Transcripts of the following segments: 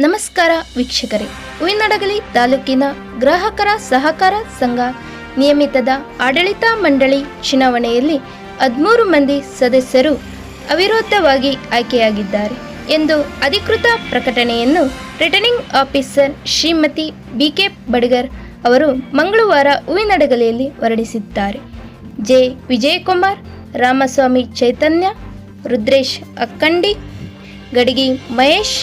ನಮಸ್ಕಾರ ವೀಕ್ಷಕರೇ. ಉಯಿನಡಗಲಿ ತಾಲೂಕಿನ ಗ್ರಾಹಕರ ಸಹಕಾರ ಸಂಘ, ನಿಯಮಿತದ ಆಡಳಿತ ಮಂಡಳಿ ಚುನಾವಣೆಯಲ್ಲಿ ಹದಿಮೂರು ಮಂದಿ ಸದಸ್ಯರು ಅವಿರೋಧವಾಗಿ ಆಯ್ಕೆಯಾಗಿದ್ದಾರೆ ಎಂದು ಅಧಿಕೃತ ಪ್ರಕಟಣೆಯನ್ನು returning officer Shrimati B K Badiger ಅವರು ಮಂಗಳವಾರ ಹೂವಿನಡಗಲಿಯಲ್ಲಿ ಹೊರಡಿಸಿದ್ದಾರೆ. ಜೆ. ವಿಜಯಕುಮಾರ್, ರಾಮಸ್ವಾಮಿ ಚೈತನ್ಯ, ರುದ್ರೇಶ್ ಅಕ್ಕಂಡಿ, ಗಡಿಗಿ ಮಹೇಶ್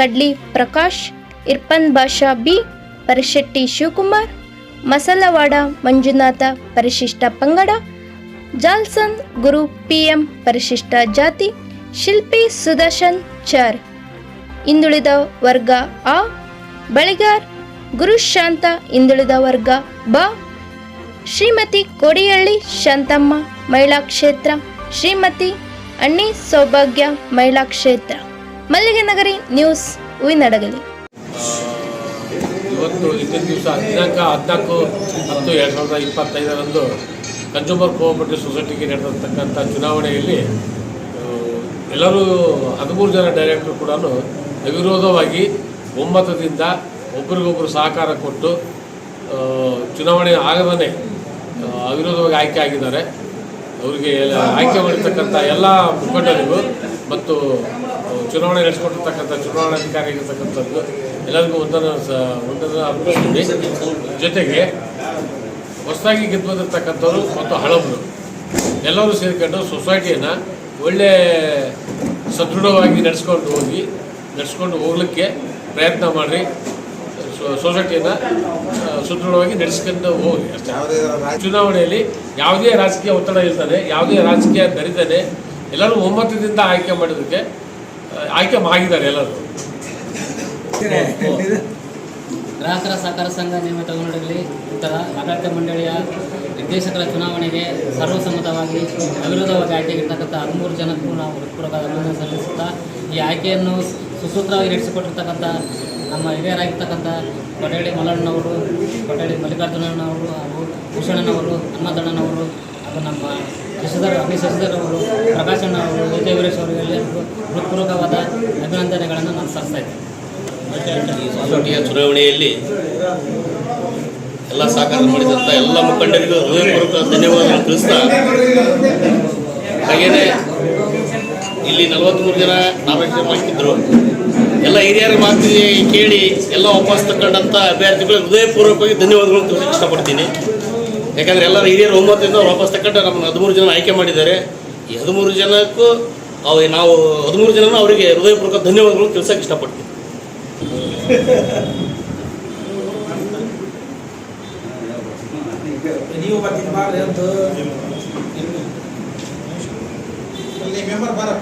ಕಡ್ಲಿ ಪ್ರಕಾಶ್, ಇರ್ಪನ್ ಬಾಷಾ ಬಿ ಪರಿಶೆಟ್ಟಿ ಶಿವಕುಮಾರ್, ಮಸಲವಾಡ ಮಂಜುನಾಥ ಪರಿಶಿಷ್ಟ ಪಂಗಡ, ಜಾಲ್ಸನ್ ಗುರು ಪಿ ಎಂ ಪರಿಶಿಷ್ಟ ಜಾತಿ, ಶಿಲ್ಪಿ ಸುದರ್ಶನ್ ಚರ್. ಹಿಂದುಳಿದ ವರ್ಗ ಆ, ಬಳಿಗಾರ್ ಗುರುಶಾಂತ ಹಿಂದುಳಿದ ವರ್ಗ ಬ, ಶ್ರೀಮತಿ ಕೋಡಿಹಳ್ಳಿ ಶಾಂತಮ್ಮ ಮಹಿಳಾ ಕ್ಷೇತ್ರ, ಶ್ರೀಮತಿ ಅಣ್ಣಿ ಸೌಭಾಗ್ಯ ಮಹಿಳಾ ಕ್ಷೇತ್ರ. ಮಲ್ಲಿಗೆ ನಗರಿ ನ್ಯೂಸ್ ಹೂವಿನಡಗಲಿ ಇವತ್ತು ಇಂದಿನ ದಿವಸ ದಿನಾಂಕ ಹದಿನಾಲ್ಕು ಹತ್ತು ಎರಡು ಸಾವಿರದ ಇಪ್ಪತ್ತೈದರಂದು ಕನ್ಸ್ಯೂಮರ್ ಕೋಆಪರೇಟಿವ್ ಸೊಸೈಟಿಗೆ ನಡೆದಿರ್ತಕ್ಕಂಥ ಚುನಾವಣೆಯಲ್ಲಿ ಎಲ್ಲರೂ ಹದಿಮೂರು ಜನ ಡೈರೆಕ್ಟರ್ ಕೂಡ ಅವಿರೋಧವಾಗಿ ಒಮ್ಮತದಿಂದ ಒಬ್ರಿಗೊಬ್ಬರು ಸಹಕಾರ ಕೊಟ್ಟು ಚುನಾವಣೆ ಆಗದೇ ಅವಿರೋಧವಾಗಿ ಆಯ್ಕೆ ಆಗಿದ್ದಾರೆ. ಅವರಿಗೆ ಆಯ್ಕೆ ಮಾಡಿರ್ತಕ್ಕಂಥ ಎಲ್ಲ ಮುಖಂಡರಿಗೂ ಮತ್ತು ಚುನಾವಣೆ ನಡೆಸಿಕೊಟ್ಟಿರ್ತಕ್ಕಂಥ ಚುನಾವಣಾಧಿಕಾರಿ ಇರತಕ್ಕಂಥದ್ದು ಎಲ್ಲರಿಗೂ ಒಂದನ್ನು ಸ ಒಂದನ್ನು ಜೊತೆಗೆ ಹೊಸದಾಗಿ ಗೆದ್ದು ಬಂದಿರ್ತಕ್ಕಂಥವ್ರು ಮತ್ತು ಹಳಬರು ಎಲ್ಲರೂ ಸೇರಿಕೊಂಡು ಸೊಸೈಟಿಯನ್ನು ಒಳ್ಳೆ ಸದೃಢವಾಗಿ ನಡೆಸ್ಕೊಂಡು ಹೋಗಿ ನಡೆಸ್ಕೊಂಡು ಹೋಗ್ಲಿಕ್ಕೆ ಪ್ರಯತ್ನ ಮಾಡಿರಿ. ಸೊಸೈಟಿಯನ್ನು ಸುದೃಢವಾಗಿ ನಡೆಸ್ಕೊಂಡು ಹೋಗಿ. ಅಷ್ಟೇ. ಚುನಾವಣೆಯಲ್ಲಿ ಯಾವುದೇ ರಾಜಕೀಯ ಒತ್ತಡ ಇರ್ತದೆ ಯಾವುದೇ ರಾಜಕೀಯ ಬೆರಿದಾನೆ ಎಲ್ಲರೂ ಒಮ್ಮತದಿಂದ ಆಯ್ಕೆ ಮಾಡಿದ್ದಕ್ಕೆ ಆ, ಆಯ್ಕೆ ಆಗಿದ್ದಾರೆ ಎಲ್ಲರೂ. ಗ್ರಾಹಕರ ಸಹಕಾರ ಸಂಘ ನಿಯಮಿತ ಉನ್ನಡಗಲಿ ಉತ್ತರ ಆಡಳಿತ ಮಂಡಳಿಯ ನಿರ್ದೇಶಕರ ಚುನಾವಣೆಗೆ ಸರ್ವಸಮ್ಮತವಾಗಿ ಅವಿರೋಧವಾಗಿ ಆಯ್ಕೆಗಿರ್ತಕ್ಕಂಥ ಹದಿಮೂರು ಜನಕ್ಕೂ ನಾವು ಹೃತ್ಪೂರ್ವಕ ಅಭಿನಂದನೆ ಸಲ್ಲಿಸುತ್ತಾ ಈ ಆಯ್ಕೆಯನ್ನು ಸುಸೂತ್ರವಾಗಿ ನಡೆಸಿಕೊಟ್ಟಿರ್ತಕ್ಕಂಥ ನಮ್ಮ ಹಿರಿಯರಾಗಿರ್ತಕ್ಕಂಥ ಕೊಟೇಳಿ ಮಲ್ಲಣ್ಣನವರು ಕೊಟೇಳಿ ಮಲ್ಲಿಕಾರ್ಜುನಣ್ಣವರು ಹಾಗೂ ಭೂಷಣನವರು ಹನುಮಂತಣ್ಣನವರು ಹಾಗೂ ನಮ್ಮ ಶಶಿಧರ್ ಅಭಿ ಶಶಿಧರ್ ಅವರು ಪ್ರಕಾಶಣ್ಣ ಅವರು ವಿಜಯ ವೀರೇಶ್ ಅವರಿಗೆಲ್ಲರಿಗೂ ಹೃತ್ಪೂರ್ವಕವಾದ ಅಭಿನಂದನೆಗಳನ್ನು ನಾನು ಸಲ್ಲಿಸ್ತಾ ಇದ್ದೇನೆ. ಚುನಾವಣೆಯಲ್ಲಿ ಎಲ್ಲ ಸಹಕಾರ ಮಾಡಿದಂಥ ಎಲ್ಲ ಮುಖಂಡರಿಗೂ ಹೃದಯಪೂರ್ವಕ ಧನ್ಯವಾದಗಳನ್ನು ತಿಳಿಸ್ತಾ, ಹಾಗೇನೆ ಇಲ್ಲಿ ನಲವತ್ತ್ಮೂರು ಜನ ನಾಮಕರಣ ಮಾಡ್ತಿದ್ರು. ಎಲ್ಲ ಹಿರಿಯರ ಮಾತಿಗೆ ಕೇಳಿ ಎಲ್ಲ ವಾಪಸ್ ತಗೊಂಡಂಥ ಅಭ್ಯರ್ಥಿಗಳು ಹೃದಯಪೂರ್ವಕವಾಗಿ ಧನ್ಯವಾದಗಳನ್ನು ತಿಳಿಸಕ್ಕೆ ಇಷ್ಟಪಡ್ತೀನಿ. ಯಾಕಂದರೆ ಎಲ್ಲ ಹಿರಿಯರು ಒಮ್ಮತದಿಂದ ಅವ್ರು ವಾಪಸ್ ತಗೊಂಡು ನಮ್ಮನ್ನು ಹದಿಮೂರು ಜನ ಆಯ್ಕೆ ಮಾಡಿದ್ದಾರೆ ಈ ಹದಿಮೂರು ಜನಕ್ಕೂ ಅವು ನಾವು ಹದಿಮೂರು ಜನನ ಅವರಿಗೆ ಹೃದಯಪೂರ್ವಕ ಧನ್ಯವಾದಗಳು ತಿಳಿಸಕ್ಕೆ ಇಷ್ಟಪಡ್ತೀನಿ ನೀವು ಬರ್ತೀನಿ ಮಾಡ್ರಿ ಅಂತ ಮೆಂಬರ್ ಬರಪ್ಪ